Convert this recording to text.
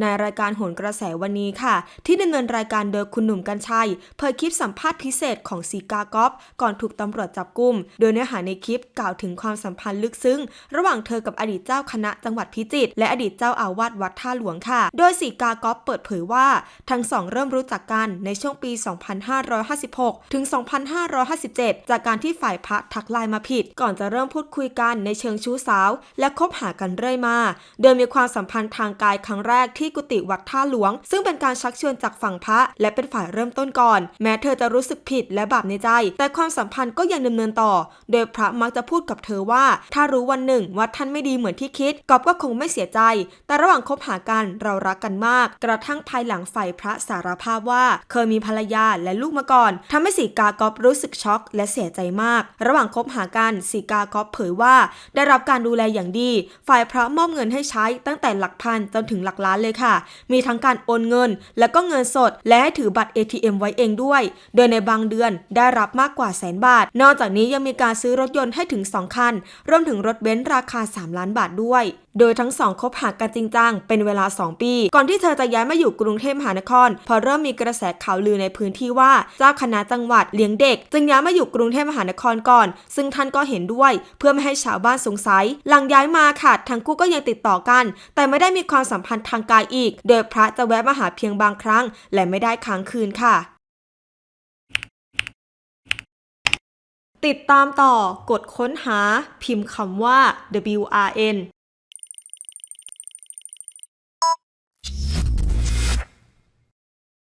ในรายการโหนกระแสวันนี้ค่ะ ที่ดำเนินรายการโดยคุณหนุ่มกัญชัย เผยคลิปสัมภาษณ์พิเศษของซีกากอฟก่อนถูกตำรวจจับกุม โดยเนื้อหาในคลิปกล่าวถึงความสัมพันธ์ลึกซึ้ง ระหว่างเธอกับอดีตเจ้าคณะจังหวัดพิจิตรและอดีตเจ้าอาวาสวัดท่าหลวงค่ะ โดยสีกากอฟเปิดเผยว่า ทั้งสองเริ่มรู้จักกันในช่วงปี 2556 ถึง 2557 จากการที่ฝ่ายพระทักไลน์มาผิด ก่อนจะเริ่มพูดคุยกันในเชิงชู้สาว และคบหากันเรื่อยมา โดยมีความสัมพันธ์ทางกายครั้งแรกที่กุฏิวัดท่าหลวง ซึ่งเป็นการชักชวนจากฝั่งพระและเป็นฝ่ายเริ่มต้นก่อน แม้เธอจะรู้สึกผิดและบาปในใจ แต่ความสัมพันธ์ก็ยังดำเนินต่อ โดยพระมักจะพูดกับเธอว่า ถ้ารู้วันหนึ่งว่าท่านไม่ดีเหมือนที่คิดกอบก็คงไม่เสียใจ แต่ระหว่างคบหากันเรารักกันมาก กระทั่งภายหลังฝ่ายพระสารภาพว่า เคยมีภรรยาและลูกมาก่อนทำให้สีกากอบรู้สึกช็อก และเสียใจมาก ระหว่างคบหากันสีกากอบเผยว่า ได้รับการดูแลอย่างดี ฝ่ายพระมอบเงินให้ใช้ตั้งแต่หลักพันจนถึงหลักล้านเลยค่ะ มีทั้งการโอนเงิน และก็เงินสด และให้ถือบัตร ATM ไว้เองด้วย โดยในบางเดือนได้รับมากกว่าแสนบาท นอกจากนี้ยังมีการซื้อรถยนต์ให้ถึง 2 คัน รวมถึงรถเบนซ์ราคา 3 ล้านบาทด้วย โดยทั้งสองคบหากันจริงจังเป็นเวลา 2 ปี ก่อนที่เธอจะย้ายมาอยู่กรุงเทพมหานคร พอเริ่มมีกระแสข่าวลือในพื้นที่ว่าเจ้าคณะจังหวัดเลี้ยงเด็ก จึงย้ายมาอยู่กรุงเทพมหานครก่อน ซึ่งท่านก็เห็นด้วย เพื่อไม่ให้ชาวบ้านสงสัย หลังย้ายมาค่ะทั้งคู่ก็ยังติดต่อกัน แต่ไม่ได้มีความสัมพันธ์ทางกายอีก โดยพระจะแวะมาหาเพียงบางครั้ง และไม่ได้ค้างคืนค่ะ ติดตามต่อกดค้นหาพิมพ์คำว่า WRN